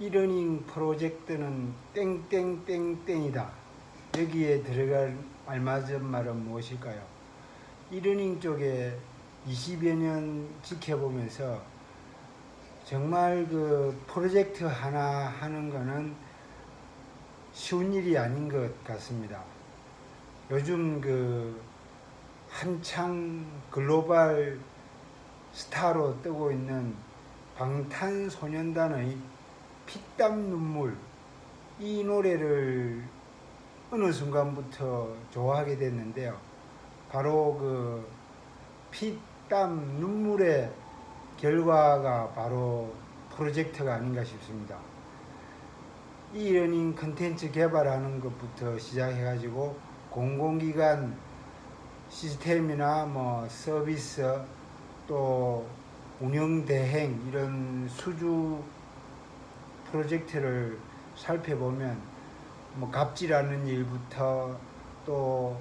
이러닝 프로젝트는 땡땡땡땡이다. 여기에 들어갈 알맞은 말은 무엇일까요? 이러닝 쪽에 20여 년 지켜보면서 정말 그 프로젝트 하나 하는 거는 쉬운 일이 아닌 것 같습니다. 요즘 그 한창 글로벌 스타로 뜨고 있는 방탄소년단의 피땀 눈물 이 노래를 어느 순간부터 좋아하게 됐는데요. 바로 그 피땀 눈물의 결과가 바로 프로젝트가 아닌가 싶습니다. 이 러닝 컨텐츠 개발하는 것부터 시작해가지고 공공기관 시스템이나 뭐 서비스 또 운영 대행 이런 수주 프로젝트를 살펴보면 뭐 갑질하는 일부터 또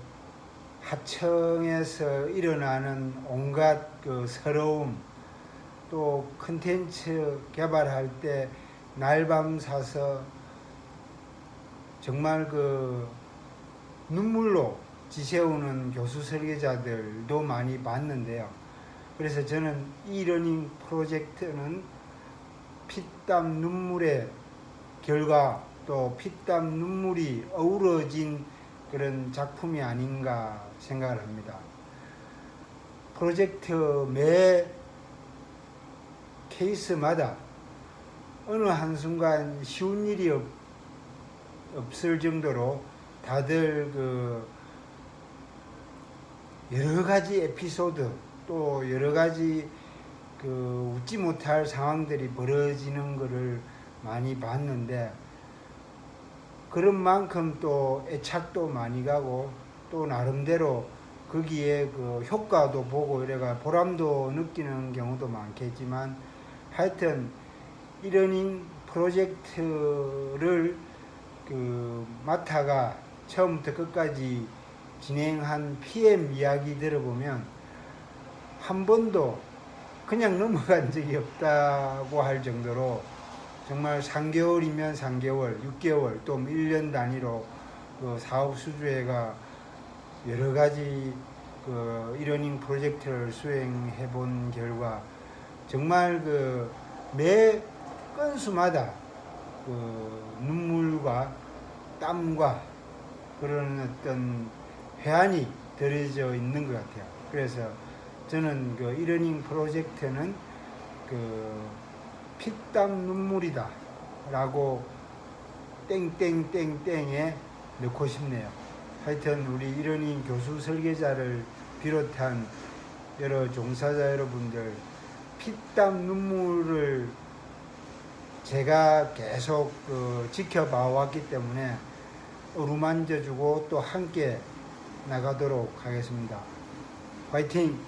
하청에서 일어나는 온갖 그 서러움 또 컨텐츠 개발할 때 날밤 사서 정말 그 눈물로 지새우는 교수 설계자들도 많이 봤는데요. 그래서 저는 이 러닝 프로젝트는 피땀 눈물의 결과 또 피땀 눈물이 어우러진 그런 작품이 아닌가 생각을 합니다. 프로젝트 매 케이스마다 어느 한순간 쉬운 일이 없, 없을 정도로 다들 그 여러 가지 에피소드 또 여러 가지 그 웃지 못할 상황들이 벌어지는 것을 많이 봤는데 그런 만큼 또 애착도 많이 가고 또 나름대로 거기에 그 효과도 보고 이래가 보람도 느끼는 경우도 많겠지만 하여튼 이러닝 프로젝트를 그 맡아가 처음부터 끝까지 진행한 PM 이야기 들어보면 한 번도 그냥 넘어간 적이 없다고 할 정도로 정말 3개월이면 3개월, 6개월 또 1년 단위로 그 사업 수주회가 여러 가지 그 이러닝 프로젝트를 수행해 본 결과 정말 그 매 건수마다 그 눈물과 땀과 그런 어떤 회한이 들어져 있는 것 같아요. 그래서 저는 그 이러닝 프로젝트는 그 피땀 눈물이다 라고 땡땡땡땡에 넣고 싶네요. 하여튼 우리 이러닝 교수 설계자를 비롯한 여러 종사자 여러분들 피땀 눈물을 제가 계속 그 지켜봐 왔기 때문에 어루만져 주고 또 함께 나가도록 하겠습니다. 화이팅!